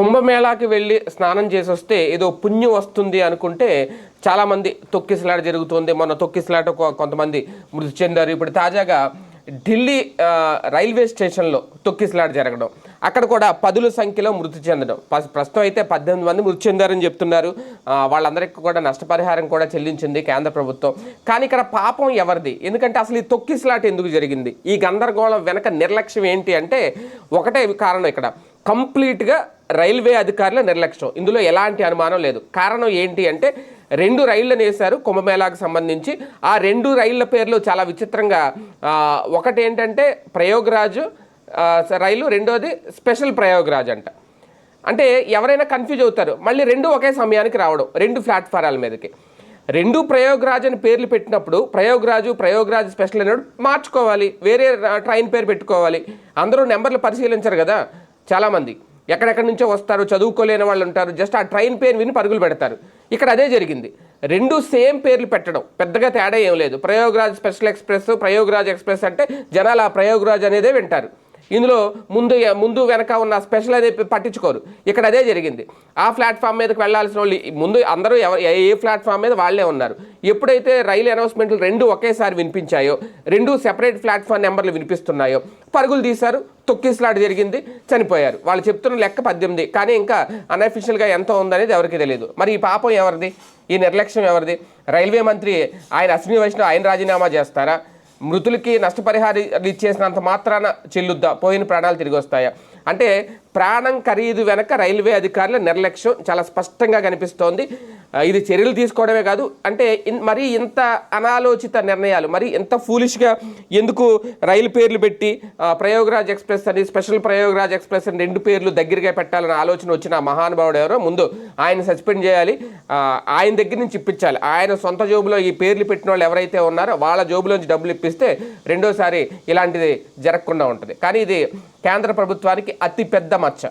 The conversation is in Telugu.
కుంభమేళాకి వెళ్ళి స్నానం చేసి వస్తే ఏదో పుణ్యం వస్తుంది అనుకుంటే చాలామంది తొక్కిసలాట జరుగుతుంది. మొన్న తొక్కిసలాట కొంతమంది మృతి చెందారు. ఇప్పుడు తాజాగా ఢిల్లీ రైల్వే స్టేషన్లో తొక్కిసలాట జరగడం. అక్కడ కూడా పదుల సంఖ్యలో మృతి చెందడం. ప్రస్తుతం అయితే పద్దెనిమిది మంది మృతి చెందారని చెప్తున్నారు. వాళ్ళందరికీ కూడా నష్టపరిహారం కూడా చెల్లించింది కేంద్ర ప్రభుత్వం. కానీ ఇక్కడ పాపం ఎవరిది? ఎందుకంటే అసలు ఈ తొక్కిసలాట ఎందుకు జరిగింది? ఈ గందరగోళం వెనక నిర్లక్ష్యం ఏంటి అంటే ఒకటే కారణం ఇక్కడ. కంప్లీట్గా రైల్వే అధికారుల నిర్లక్ష్యం. ఇందులో ఎలాంటి అనుమానం లేదు. కారణం ఏంటి అంటే రెండు రైళ్ళను వేశారు కుంభమేళాకు సంబంధించి. ఆ రెండు రైళ్ళ పేర్లు చాలా విచిత్రంగా ఒకటేంటంటే ప్రయోగరాజు రైలు రెండోది స్పెషల్ ప్రయోగరాజ్ అంట అంటే ఎవరైనా కన్ఫ్యూజ్ అవుతారు మళ్ళీ రెండు ఒకే సమయానికి రావడం రెండు ప్లాట్ఫారాల మీదకి. రెండు ప్రయోగరాజ్ అని పేర్లు పెట్టినప్పుడు ప్రయోగరాజు ప్రయోగరాజ్ స్పెషల్ అనేప్పుడు మార్చుకోవాలి వేరే ట్రైన్ పేరు పెట్టుకోవాలి. అందరూ నెంబర్లు పరిశీలించరు కదా చాలామంది. ఎక్కడెక్కడి నుంచో వస్తారు చదువుకోలేని వాళ్ళు ఉంటారు జస్ట్ ఆ ట్రైన్ పేరు విని పరుగులు పెడతారు. ఇక్కడ అదే జరిగింది. రెండు సేమ్ పేర్లు పెట్టడం పెద్దగా తేడా ఏం లేదు. Prayagraj special express Prayagraj express అంటే జనాలు ఆ ప్రయోగరాజ్ అనేదే వింటారు. ఇందులో ముందు ముందు వెనక ఉన్న స్పెషల్ అనేది పట్టించుకోరు. ఇక్కడ అదే జరిగింది. ఆ ప్లాట్ఫామ్ మీదకి వెళ్ళాల్సిన వాళ్ళు ముందు అందరూ ఎవరు ఏ ఏ ప్లాట్ఫామ్ మీద వాళ్ళే ఉన్నారు. ఎప్పుడైతే రైలు అనౌన్స్మెంట్లు రెండు ఒకేసారి వినిపించాయో రెండు సెపరేట్ ప్లాట్ఫామ్ నెంబర్లు వినిపిస్తున్నాయో పరుగులు తీశారు తొక్కిసలాట జరిగింది చనిపోయారు. వాళ్ళు చెప్తున్న లెక్క పద్దెనిమిది. కానీ ఇంకా అన్అఫిషియల్గా ఎంత ఉందనేది ఎవరికి తెలియదు మరి ఈ పాపం ఎవరిది? ఈ నిర్లక్ష్యం ఎవరిది? రైల్వే మంత్రి ఆయన అశ్విని వైష్ణవ్ ఆయన రాజీనామా చేస్తారా? మృతులకి నష్టపరిహారం ఇచ్చేసినంత మాత్రాన చెల్లుద్దా. పోయిన ప్రాణాలు తిరిగి వస్తాయా అంటే ప్రాణం ఖరీదు వెనక రైల్వే అధికారుల నిర్లక్ష్యం చాలా స్పష్టంగా కనిపిస్తోంది. ఇది చర్యలు తీసుకోవడమే కాదు అంటే ఇన్- మరీ ఇంత అనాలోచిత నిర్ణయాలు మరి ఎంత ఫూలిష్గా ఎందుకు రైలు పేర్లు పెట్టి ప్రయోగరాజ్ ఎక్స్ప్రెస్ అని స్పెషల్ ప్రయోగరాజ్ ఎక్స్ప్రెస్ అని రెండు పేర్లు దగ్గరగా పెట్టాలన్న ఆలోచన వచ్చిన మహానుభావుడు ఎవరో ముందు ఆయన సస్పెండ్ చేయాలి ఆయన దగ్గర నుంచి ఇప్పించాలి. ఆయన సొంత జోబులో ఈ పేర్లు పెట్టిన వాళ్ళు ఎవరైతే ఉన్నారో వాళ్ళ జోబులోంచి డబ్బులు ఇప్పిస్తే రెండోసారి ఇలాంటిది జరగకుండా ఉంటుంది. కానీ ఇది కేంద్ర ప్రభుత్వానికి అతి పెద్ద మచ్చ.